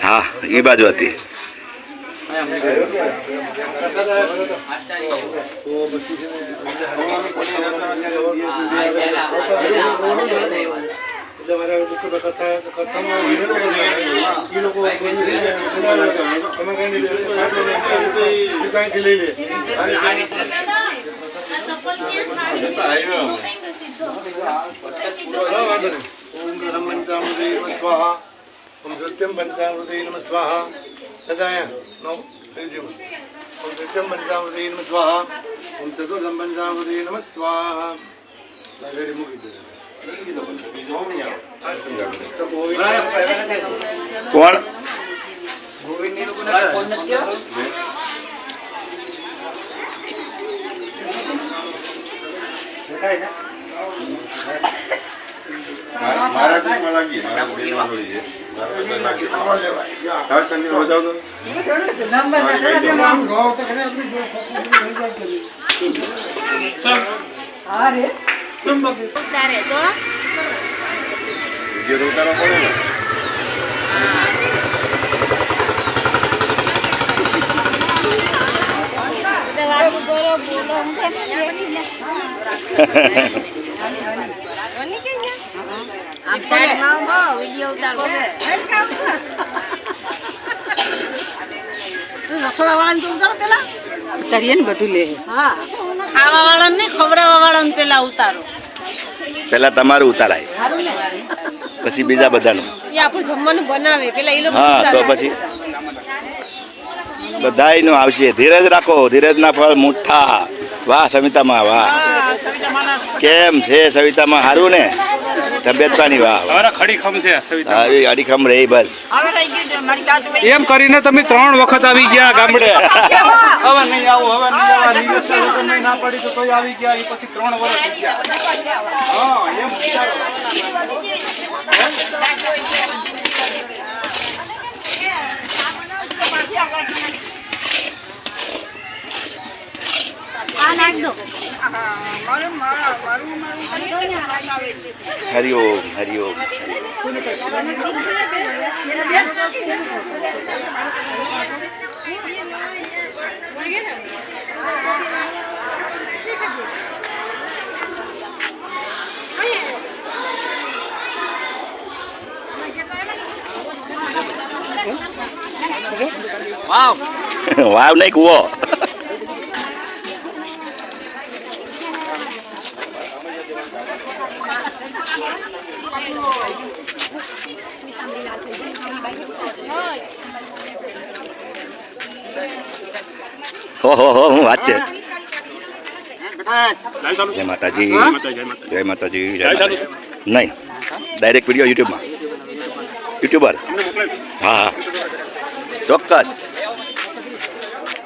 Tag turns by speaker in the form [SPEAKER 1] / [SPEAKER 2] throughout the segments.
[SPEAKER 1] હા એ બાજુ હતી.
[SPEAKER 2] લઈ લે પંચામૃતે નમઃ સ્વાહા ઓમ દ્વિતીયમ પંચામૃતે નમઃ સ્વાહા તથા નો શ્રીજીમાં ઓમ તૃતીયમ પંચામૃતે નમઃ સ્વાહા ઓમ ચતુર્થમ પંચામૃતે નમઃ સ્વાહા રેડી મૂકી દે
[SPEAKER 1] કોણ
[SPEAKER 3] લાગી મારા દેશમાં થોડી મારા વીડિયો તો ઉતારવા પડે ને.
[SPEAKER 4] બધા ને
[SPEAKER 5] ને
[SPEAKER 1] તમારું ઉતારાય. પછી બીજા બધાનું.
[SPEAKER 6] આપણું
[SPEAKER 1] હા, તો પછી બધાયનું આવશે. ધીરજ રાખો, ધીરજના ફળ મુઠ્ઠા વાહ સમિતામાં વાહ. કેમ છે સવિતામાં? સારું ને? તબિયત પાણી વાહ. વાહ.
[SPEAKER 7] અમારા ખડી ખમશે સવિતા
[SPEAKER 1] આવી અડીખમ રહી બસ
[SPEAKER 7] એમ કરીને તમે ત્રણ વખત આવી ગયા ગામડે.
[SPEAKER 2] હવે નહીં આવું હવે નહીં આવા. નિલેશ સર તમે ના પડી તો તોય આવી ગયા એ પછી ત્રણ વર્ષ ગયા. હા એમ વિચારો
[SPEAKER 4] આ નાખ દો
[SPEAKER 1] હરિઓમ હરિઓમ વાવ નહીં હો હો હો હું વાત છે. જય માતાજી. જય માતાજી જય માતાજી. નહીં ડાયરેક્ટ વીડિયો યુટ્યુબમાં યુટ્યુબર હા હા. ચોક્કસ.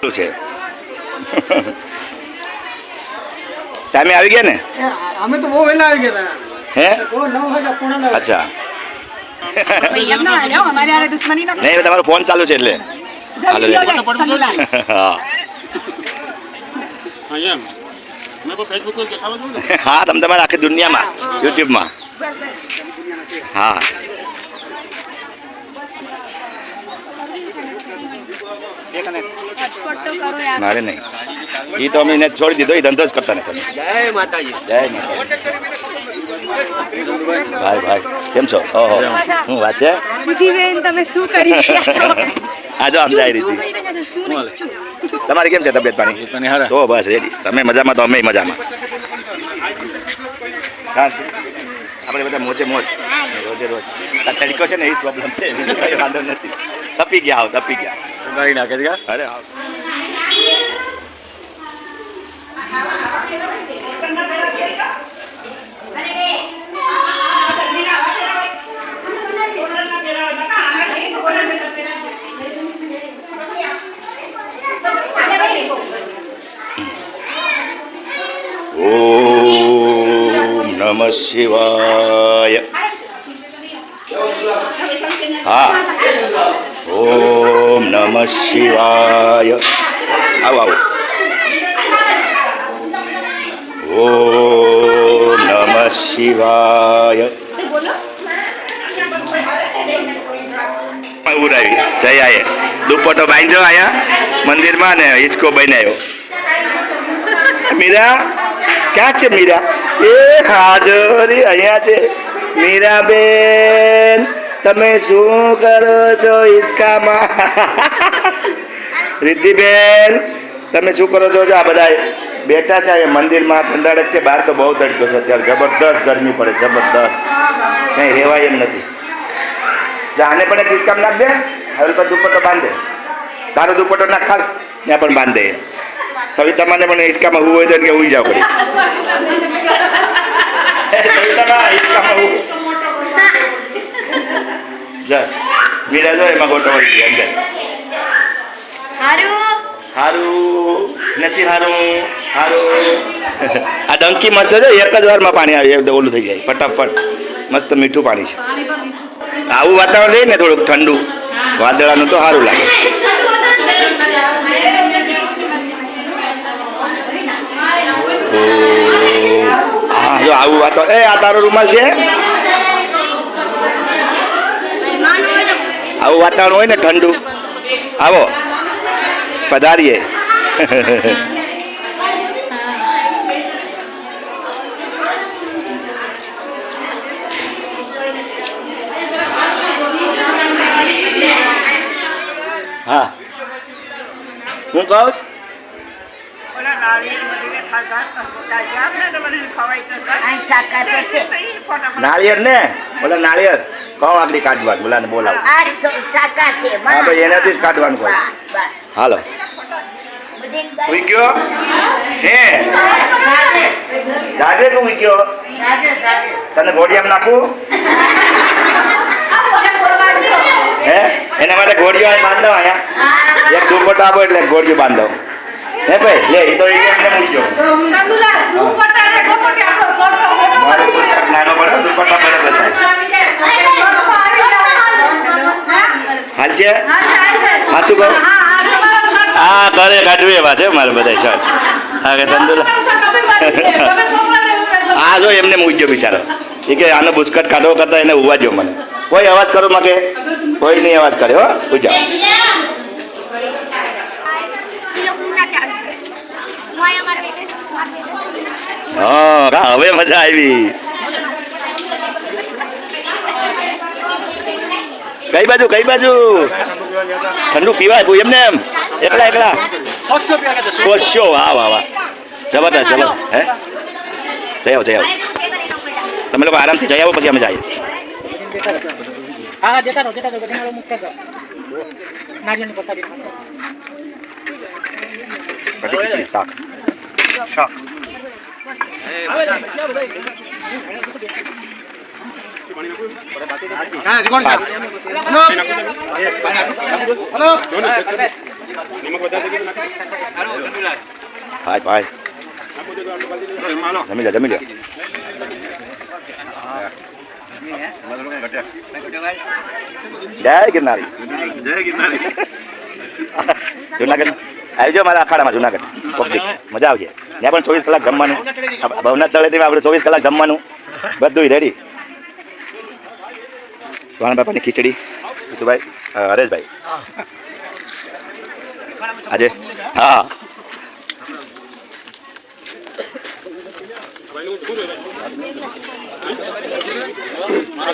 [SPEAKER 1] શું છે? ટાઈમે આવી ગયા ને?
[SPEAKER 5] અમે તો બહુ વહેલા આવી ગયા
[SPEAKER 1] હે? અચ્છા
[SPEAKER 5] એમ ના જાઓ અમારી હારે દુશ્મની ના
[SPEAKER 1] નહીં તમારો ફોન ચાલુ છે એટલે. હાલો. હા.
[SPEAKER 7] હા
[SPEAKER 1] તમે તમારા આખી દુનિયામાં યુટ્યુબમાં. હા. મારે નહીં. એ તો અમે એને છોડી દીધો એ ધંધો જ કરતા નથી.
[SPEAKER 7] જય માતાજી.
[SPEAKER 1] જય માતાજી. ભાઈ ભાઈ કેમ છો? ઓહો. હું વાત છે?
[SPEAKER 4] તમે શું કરી રહ્યા
[SPEAKER 1] આ જો આમ જાય રીતિ. તમારી કેમ છે તબિયત પાણી? તો બસ રેડી તમે મજામાં તો અમે મજામાં. આપણે બધા મોજે મોજ. રોજે રોજ. આ તડકો છે ને એ પ્રોબ્લેમ છે. કઈ વાંધો નથી. તપી ગયા આવો તપી ગયા.
[SPEAKER 7] ગાડી નાખે છે
[SPEAKER 1] અરે આવો. નમઃ શિવાય હા ઓમ નમઃ શિવાય આવો આવો ઓમ નમઃ શિવાય ઉરાવી જય આયે દુપટ્ટો બાંધ્યો આયા મંદિરમાં ને હિંચકો બનાવ્યો મીરા ક્યાં છે મીરા એ હાજરી અહીંયા છે. મીરાબેન, તમે શું કરો છો હિંચકામાં રિદ્ધિબેન, તમે શું કરો છો? આ બધા બેઠા છે અહીંયા મંદિરમાં ઠંડાડક છે. બહાર તો બહુ તડકો છે અત્યારે. જબરદસ્ત ગરમી પડે, જબરદસ્ત. કંઈ રહેવાય એમ નથી. આને પણ એક હિંચકામ નાખ દે. હવે પણ દુપટ્ટો બાંધે. તારો દુપટ્ટો નાખ ખાલ ત્યાં પણ બાંધે. સવિતામાને પણ હિંચકામાં હું હોય તો કે હું જાવ કરી. સવિતામાં હિંચકામાં હું. જા મીરા જો એમાં ગોટો વળી ગઈ અંદર હારું. નથી હારું હારું. આ ડંકી મસ્ત છે એક જ વારમાં પાણી આવે ઓલું થઈ જાય ફટાફટ. મસ્ત મીઠું પાણી છે. આવું વાતાવરણ રહે ને થોડુંક ઠંડુ વાદળાનું તો સારું લાગે ઓમ. હા, જો આવું વાતો. એ, આ તારો રૂમાલ છે? આવું વાતાવરણ હોય ને ઠંડુ. આવો. પધારીએ. હા. હું કહું? નાળિયેર ને? બોલા નાળિયેર. કહો આગળ કાઢવાનું બોલાને બોલાવો. હા ભાઈ એનાથી જ કાઢવાનું કહો. હાલો.
[SPEAKER 4] બધી
[SPEAKER 1] હે? જાગે તું ઉઈ તને ઘોડિયામાં નાખું? હે? એના માટે અહીં બાંધો અહીંયા. એક દુપટ્ટો આપો એટલે ઘોડીઓ બાંધો. હે ભાઈ લે એ તો એ એમને મૂક્યો. મારો પુસ્તક નાનો પડે દુપટ્ટા પડે બધા હાલ છે? હા શું કહો? હા ઘરે કાઢવી એવા છે મારે બધા સર હા કે સંદુલા હા જો એમને મૂક્યો બિચારો. એ કે આનો બુસ્કટ કાઢવો કરતા એને ઉવાજો મને. કોઈ અવાજ કરો માં કોઈ નહીં અવાજ કરે હો. પૂજા હા હવે મજા આવી. કઈ બાજુ કઈ બાજુ? ઠંડુ પીવાય એમને એમ? એકલા એકલા? સોશો વાહ વાહ વાહ. જબરદસ્ત જબરદસ્ત. હે? જઈ આવો જઈ આવો. તમે લોકો આરામથી જઈ આવો પછી અમે જઈએ.
[SPEAKER 8] હા દેતા રહો દેતા રહો બધા મુક્ત નારિયેળની પ્રસાદી
[SPEAKER 1] શાક. શાક.
[SPEAKER 2] હા કોણ
[SPEAKER 1] પાસ ભાઈ ભાઈ જમી લે જમી લે જય ગિરનારી
[SPEAKER 3] જય ગિરનારી
[SPEAKER 1] જુનાગઢ આવજો મારા અખાડામાં જુનાગઢ પબ્લિક મજા આવશે ત્યાં પણ ચોવીસ કલાક જમવાનું. ભવનાથ તળેટી આપણે ચોવીસ કલાક જમવાનું. બધું રેડી વાણ બાપાની ખીચડી. ભાઈ હરેશભાઈ. આજે, હા.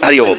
[SPEAKER 1] હરિ ઓમ.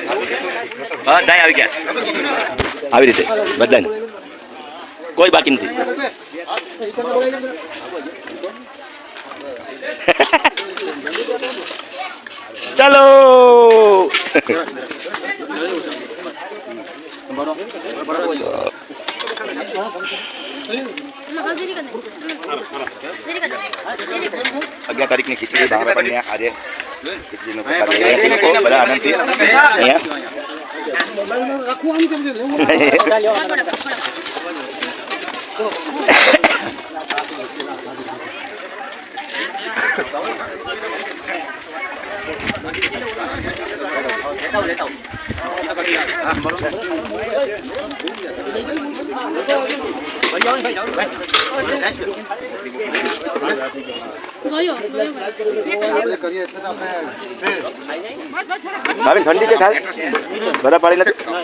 [SPEAKER 1] બધા આવી ગયા આવી રીતે બધાને. કોઈ બાકી નથી. ચાલો. અગિયાર તારીખની ખીચડી ભાવે પણ આજે ખીચડીનો પ્રસાદ લઈ રહ્યા છે લોકો. બધા આનંદથી અહીંયા. ભાભી ઠંડી છે થાય બરફ પાડી નથી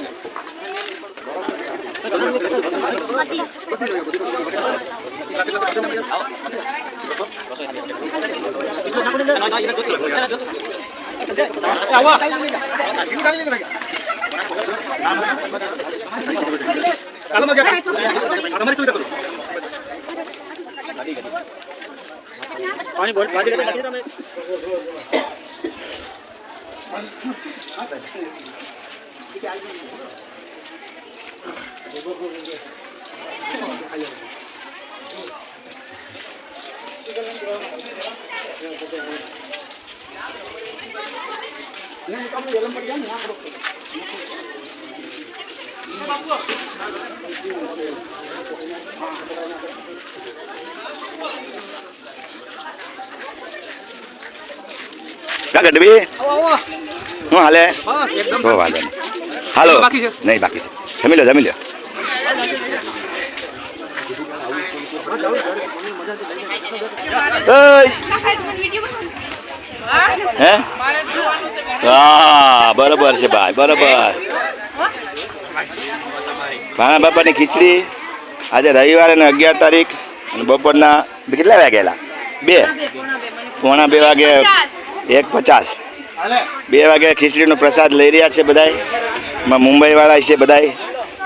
[SPEAKER 1] કા ગઢવી હું હાલે હો વાંધો નહીં. હાલો.
[SPEAKER 7] બાકી છે?
[SPEAKER 1] નહીં બાકી છે. જમી લો જમી લો. હે? બરોબર છે ભાઈ, બરોબર. ભાણા બાપાની ખીચડી આજે રવિવારે અને અગિયાર તારીખ અને બપોરના કેટલા વાગેલા બે. પોણા બે વાગે એક પચાસ. બે વાગે ખીચડીનો પ્રસાદ લઈ રહ્યા છે બધાય. મુંબઈવાળા છે બધાય.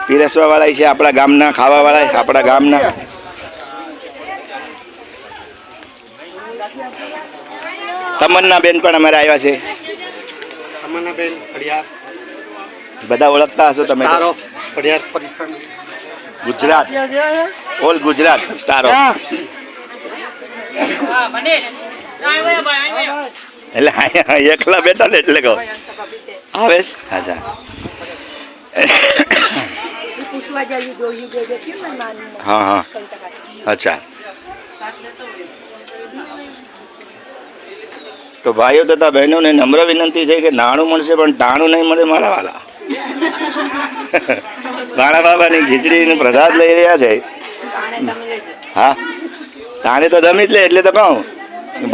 [SPEAKER 1] પીરસવાવાળા છે આપણા ગામના, ખાવાવાળા આપણા ગામના. તમન્ના બેન પણ અમારે આવ્યા છે. બધા ઓળખતા હશો તમે Gujarat. All Gujarat star of એટલે એકલા બેઠા ને એટલે કહો. આવે છે? અચ્છા. હા હા. અચ્છા. તો ભાઈઓ તથા બહેનોને નમ્ર વિનંતી છે કે નાણું મળશે પણ ટાણું નહીં મળે મારા વાલા. મારા બાબાની ખીચડીનો પ્રસાદ લઈ રહ્યા છે. હા. તાણે તો જમી જ લે એટલે તો કહું.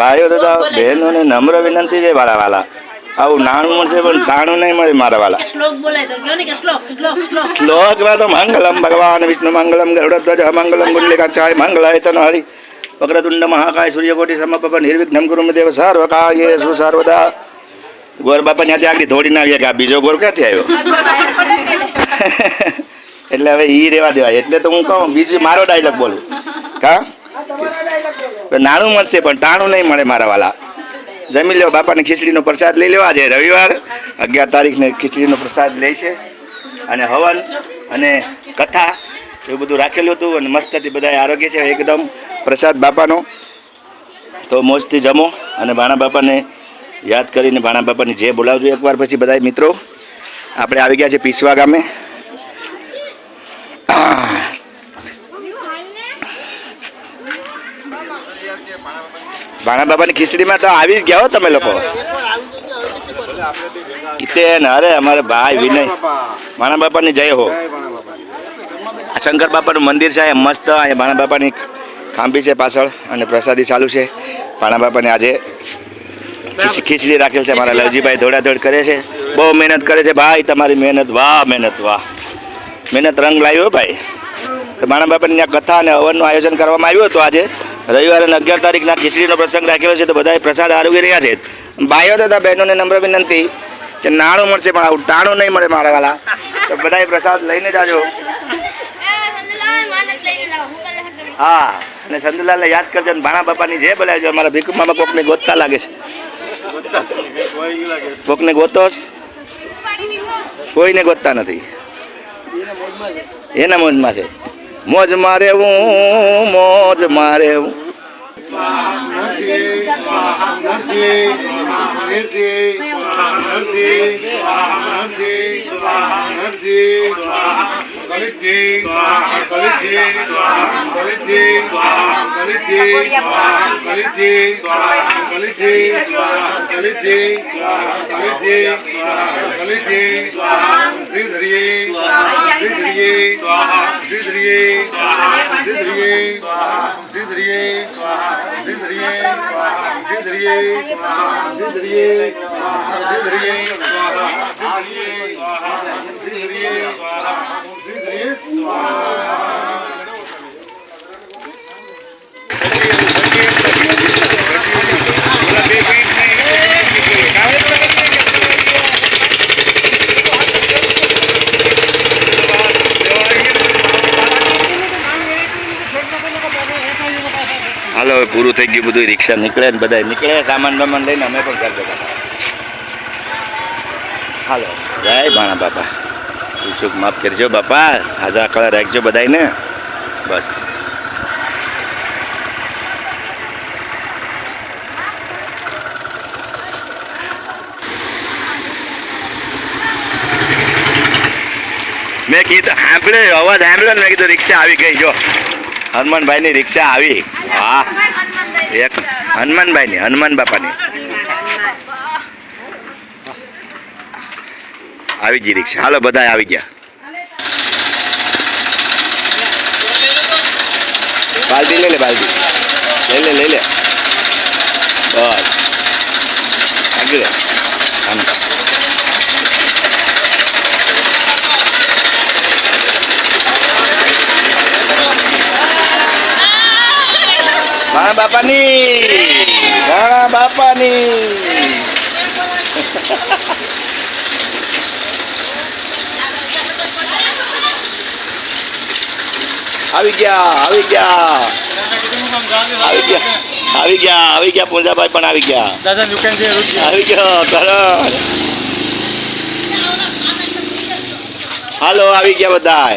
[SPEAKER 1] ભાઈઓ તથા બહેનોને નમ્ર વિનંતી છે મારા વાલા. આવું નાણું મળશે પણ ટાણું નહીં મળે મારા વાલા. શ્લોકમાં તો મંગલમ ભગવાન વિષ્ણુ મંગલમ ગરુડધ્વજ મંગલમ ગુંડલિકાક્ષાય મંગલાય તનો હરિ. વક્રતુંડ મહાકાય સૂર્યકોટી સમપપ નિર્વિઘ્નમ ગુરુ દેવ સર્વકાર્યેષુ સર્વદા ગોર બાપા ત્યાંથી આગળ ધોડીને આવ્યા કે આ બીજો ગોર ક્યાંથી આવ્યો એટલે હવે ઈ રેવા દેવાય એટલે તો હું કહું બીજું મારો ડાયલોગ બોલું. કા? નાણું મળશે પણ ટાણું નહીં મળે મારા વાલા. જમી લ્યો બાપાને ખીચડીનો પ્રસાદ લઈ લેવા આજે રવિવાર. અગિયાર તારીખને ખીચડીનો પ્રસાદ લે છે અને હવન અને કથા એવું બધું રાખેલું હતું અને મસ્તથી બધા આરોગ્ય છે. એકદમ પ્રસાદ બાપાનો. તો મોજથી જમો અને ભાણા બાપાને યાદ કરીને ભાણા બાપાને જે બોલાવજો એકવાર પછી બધા મિત્રો. આપણે આવી ગયા છે પીસવા ગામે. ભાણા બાપાની ખીચડીમાં તો આવી જ ગયા હો તમે લોકો. કિતેન અરે અમારે ભાઈ વિનય. ભાણા બાપાની જય હો. શંકર બાપાનું મંદિર છે મસ્ત, અહીંયા ભાણા બાપાની ખાંભી છે પાછળ અને પ્રસાદી ચાલુ છે. ભાણા બાપાને આજે ખીચ- ખીચડી રાખેલ છે મારા લવજીભાઈ દોડાદોડ કરે છે. બહુ મહેનત કરે છે. ભાઈ, તમારી મહેનત, વાહ મહેનત વાહ. મહેનત રંગ લાવ્યો ભાઈ. તો ભાણા બાપાની ત્યાં કથા અને હવનનું આયોજન કરવામાં આવ્યું હતું આજે. રવિવારે અગિયાર તારીખના ખીચડીનો પ્રસંગ રાખેલો છે તો બધાએ પ્રસાદ આરોગી રહ્યા છે. ભાઈઓ તથા બહેનોને નમ્ર વિનંતી કે નાણું મળશે પણ આવું ટાણું નહીં મળે મારા વાલા. તો બધાય પ્રસાદ લઈને જાજો. હા અને ચંદુલાલને યાદ કરજો અને ભાણા બાપાની જે બોલાવજો મારા ભીખુ મામા કોકને ગોતતા લાગે છે. કોકને ગોતો કોઈને ગોતતા નથી. એના મોજમાં છે. મોજ મારે હું મોજ મારે હું.
[SPEAKER 2] कलिजे स्वाहा कलिजे स्वाहा कलिजे स्वाहा कलिजे स्वाहा कलिजे स्वाहा कलिजे स्वाहा कलिजे स्वाहा कलिजे स्वाहा कलिजे स्वाहा श्री धरिये श्री धरिये स्वाहा श्री धरिये स्वाहा श्री धरिये स्वाहा श्री धरिये स्वाहा श्री धरिये स्वाहा श्री धरिये स्वाहा श्री धरिये स्वाहा श्री धरिये स्वाहा श्री धरिये स्वाहा श्री धरिये स्वाहा
[SPEAKER 1] હાલો હવે પૂરું થઈ ગયું બધું રિક્ષા નીકળે ને બધા નીકળે સામાન બામાન લઈને અમે પણ ઘર જતા હાલો જય ભાણા બાપા ચૂક માફ કરજો બાપા. હાજા કળા રાખજો બધાને બસ. મેં કીધું સાંભળ્યો અવાજ સાંભળ્યો ને મેં કીધું રિક્ષા આવી ગઈ, જો. હનુમાનભાઈની રિક્ષા આવી. હા એક હનુમાનભાઈની, હનુમાન બાપાની. આવી ગઈ રિક્ષા. હાલો બધા આવી ગયા. બાલદી લઈ લે બાલદી લઈ લે લઈ લે. બસ. આગળ. ઘણા બાપાની. ઘણા બાપાની. આવી ગયા આવી ગયા આવી ગયા આવી ગયા આવી ગયા પૂંજાભાઈ પણ આવી ગયા
[SPEAKER 2] દાદા દુકાન
[SPEAKER 1] આવી ગયો તરણ હાલો આવી ગયા
[SPEAKER 6] બધા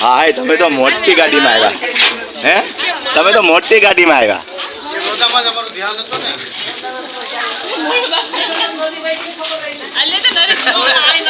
[SPEAKER 6] હા
[SPEAKER 1] તમે તો મોટી ગાડીમાં આવ્યા હે તમે તો મોટી ગાડીમાં આવ્યા
[SPEAKER 2] ધ્યાન well, I